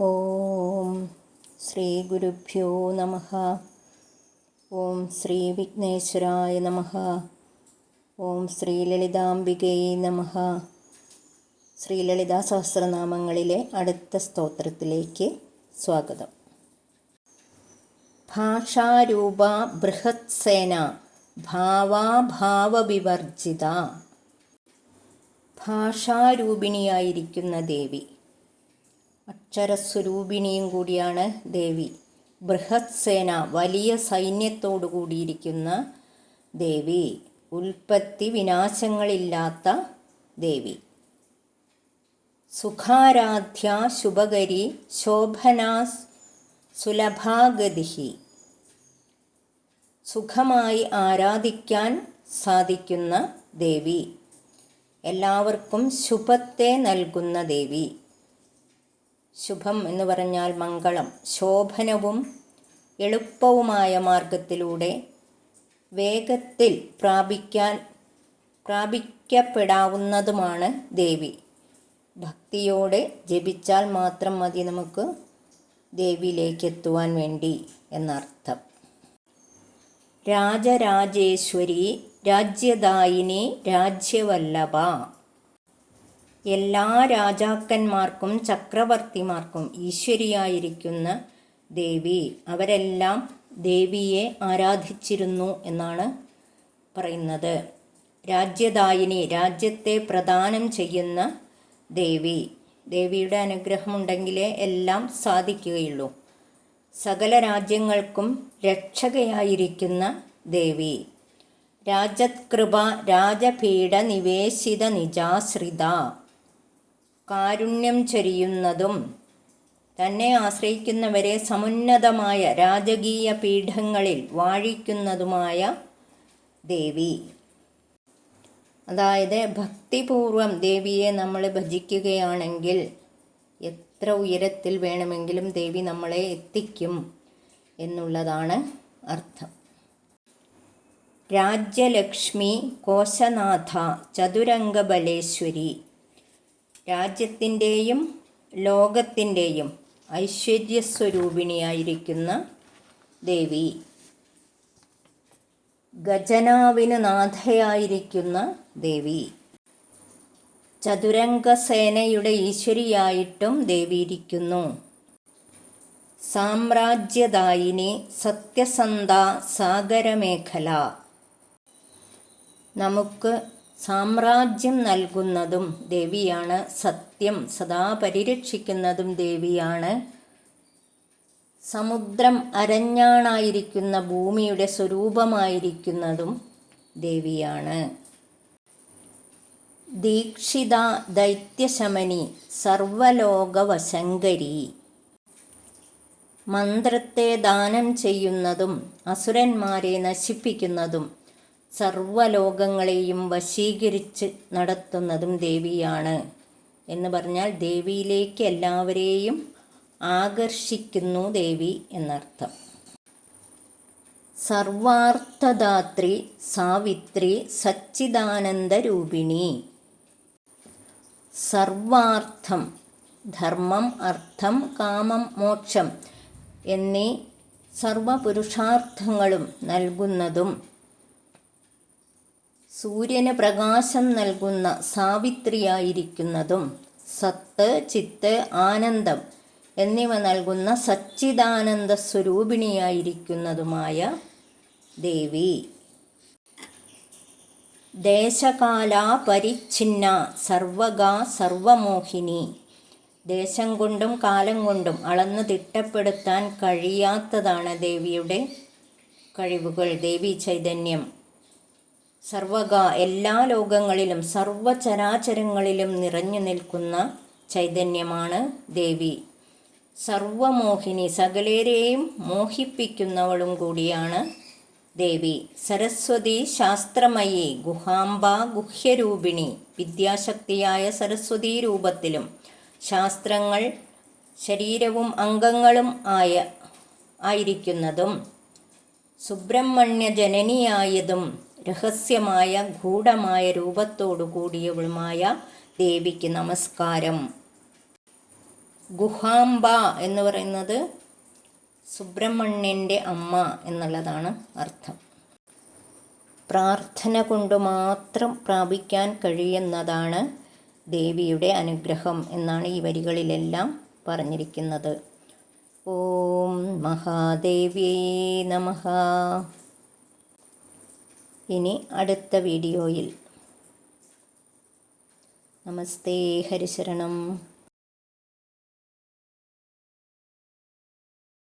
ഓം ശ്രീ ഗുരുഭ്യോ നമ. ഓം ശ്രീ വിഘ്നേശ്വരായ നമ. ഓം ശ്രീ ലളിതാംബികയെ നമ. ശ്രീ ലളിതാ സഹസ്രനാമങ്ങളിലെ അടുത്ത സ്തോത്രത്തിലേക്ക് സ്വാഗതം. ഭാഷാരൂപ ബൃഹത്സേന ഭാവാഭാവവിവർജിത ഭാഷാരൂപിണിയായിരിക്കുന്ന ദേവി അക്ഷരസ്വരൂപിണിയും കൂടിയാണ് ദേവി. ബൃഹത് സേന വലിയ സൈന്യത്തോടു കൂടിയിരിക്കുന്ന ദേവി. ഉൽപ്പത്തി വിനാശങ്ങളില്ലാത്ത ദേവി. സുഖാരാധ്യ ശുഭകരി ശോഭനാ സുലഭാഗതിഹി. സുഖമായി ആരാധിക്കാൻ സാധിക്കുന്ന ദേവി. എല്ലാവർക്കും ശുഭത്തെ നൽകുന്ന ദേവി. ശുഭം എന്ന് പറഞ്ഞാൽ മംഗളം. ശോഭനവും എളുപ്പവുമായ മാർഗത്തിലൂടെ വേഗത്തിൽ പ്രാപിക്കാൻ പ്രാപിക്കപ്പെടാവുന്നതുമാണ് ദേവി. ഭക്തിയോടെ ജപിച്ചാൽ മാത്രം മതി നമുക്ക് ദേവിയിലേക്ക് എത്തുവാൻ വേണ്ടി എന്നർത്ഥം. രാജരാജേശ്വരി രാജ്യദായിനി രാജ്യവല്ലഭ. എല്ലാ രാജാക്കന്മാർക്കും ചക്രവർത്തിമാർക്കും ഈശ്വരിയായിരിക്കുന്ന ദേവി. അവരെല്ലാം ദേവിയെ ആരാധിച്ചിരുന്നു എന്നാണ് പറയുന്നത്. രാജ്യദായിനി രാജ്യത്തെ പ്രദാനം ചെയ്യുന്ന ദേവി. ദേവിയുടെ അനുഗ്രഹമുണ്ടെങ്കിലേ എല്ലാം സാധിക്കുകയുള്ളൂ. സകല രാജ്യങ്ങൾക്കും രക്ഷകയായിരിക്കുന്ന ദേവി. രാജകൃപ രാജപീഠ നിവേശിത നിജാശ്രിത. കാരുണ്യം ചൊരിയുന്നതും തന്നെ ആശ്രയിക്കുന്നവരെ സമുന്നതമായ രാജകീയ പീഠങ്ങളിൽ വാഴിക്കുന്നതുമായ ദേവി. അതായത് ഭക്തിപൂർവം ദേവിയെ നമ്മൾ ഭജിക്കുകയാണെങ്കിൽ എത്ര ഉയരത്തിൽ വേണമെങ്കിലും ദേവി നമ്മളെ എത്തിക്കും എന്നുള്ളതാണ് അർത്ഥം. രാജ്യലക്ഷ്മി കോശനാഥ ചതുരംഗബലേശ്വരി രാജ്യത്തിന്റെയും ലോകത്തിന്റെയും ഐശ്വര്യസ്വരൂപിണിയായിരിക്കുന്ന ദേവി. ഗജനാവിന് നാഥയായിരിക്കുന്ന ദേവി. ചതുരംഗസേനയുടെ ഈശ്വരിയായിട്ടും ദേവിയിരിക്കുന്നു. സാമ്രാജ്യദായിനി സത്യസന്ധ സാഗരമേഖല. നമുക്ക് സാമ്രാജ്യം നൽകുന്നതും ദേവിയാണ് സത്യം സദാ പരിരക്ഷിക്കുന്നതും ദേവിയാണ്. സമുദ്രം അരഞ്ഞാണായിരിക്കുന്ന ഭൂമിയുടെ സ്വരൂപമായിരിക്കുന്നതും ദേവിയാണ്. ദീക്ഷിത ദൈത്യശമനി സർവലോകവശങ്കരി മന്ത്രത്തെ ദാനം ചെയ്യുന്നതും അസുരന്മാരെ നശിപ്പിക്കുന്നതും സർവലോകങ്ങളെയും വശീകരിച്ച് നടത്തുന്നതും ദേവിയാണ് എന്ന് പറഞ്ഞാൽ ദേവിയിലേക്ക് എല്ലാവരെയും ആകർഷിക്കുന്നു ദേവി എന്നർത്ഥം. സർവാർത്ഥദാത്രി സാവിത്രി സച്ചിദാനന്ദ രൂപിണി സർവാർത്ഥം ധർമ്മം അർത്ഥം കാമം മോക്ഷം എന്നീ സർവപുരുഷാർത്ഥങ്ങളും നൽകുന്നതും സൂര്യന് പ്രകാശം നൽകുന്ന സാവിത്രിയായിരിക്കുന്നതും സത്ത് ചിത്ത് ആനന്ദം എന്നിവ നൽകുന്ന സച്ചിദാനന്ദ സ്വരൂപിണിയായിരിക്കുന്നതുമായ ദേവി. ദേശകാല പരിച്ഛിന്ന സർവകാ സർവമോഹിനി. ദേശം കൊണ്ടും കാലം കൊണ്ടും അളന്ന് തിട്ടപ്പെടുത്താൻ കഴിയാത്തതാണ് ദേവിയുടെ കഴിവുകൾ. ദേവി ചൈതന്യം. സർവക എല്ലാ ലോകങ്ങളിലും സർവചരാചരങ്ങളിലും നിറഞ്ഞു നിൽക്കുന്ന ചൈതന്യമാണ് ദേവി. സർവമോഹിനി സകലേരെയും മോഹിപ്പിക്കുന്നവളും കൂടിയാണ് ദേവി. സരസ്വതി ശാസ്ത്രമയി ഗുഹാംബ ഗുഹ്യരൂപിണി വിദ്യാശക്തിയായ സരസ്വതി രൂപത്തിലും ശാസ്ത്രങ്ങൾ ശരീരവും അംഗങ്ങളും ആയ ആയിരിക്കുന്നതും സുബ്രഹ്മണ്യ ജനനിയായതും രഹസ്യമായ ഗൂഢമായ രൂപത്തോടു കൂടിയവളുമായ ദേവിക്ക് നമസ്കാരം. ഗുഹാംബ എന്ന് പറയുന്നത് സുബ്രഹ്മണ്യന്റെ അമ്മ എന്നുള്ളതാണ് അർത്ഥം. പ്രാർത്ഥന കൊണ്ട് മാത്രം പ്രാപിക്കാൻ കഴിയുന്നതാണ് ദേവിയുടെ അനുഗ്രഹം എന്നാണ് ഈ വരികളിലെല്ലാം പറഞ്ഞിരിക്കുന്നത്. ഓം മഹാദേവ്യേ നമ. ഇനി അടുത്ത വീഡിയോയിൽ. നമസ്തേ ഹരിശരണം.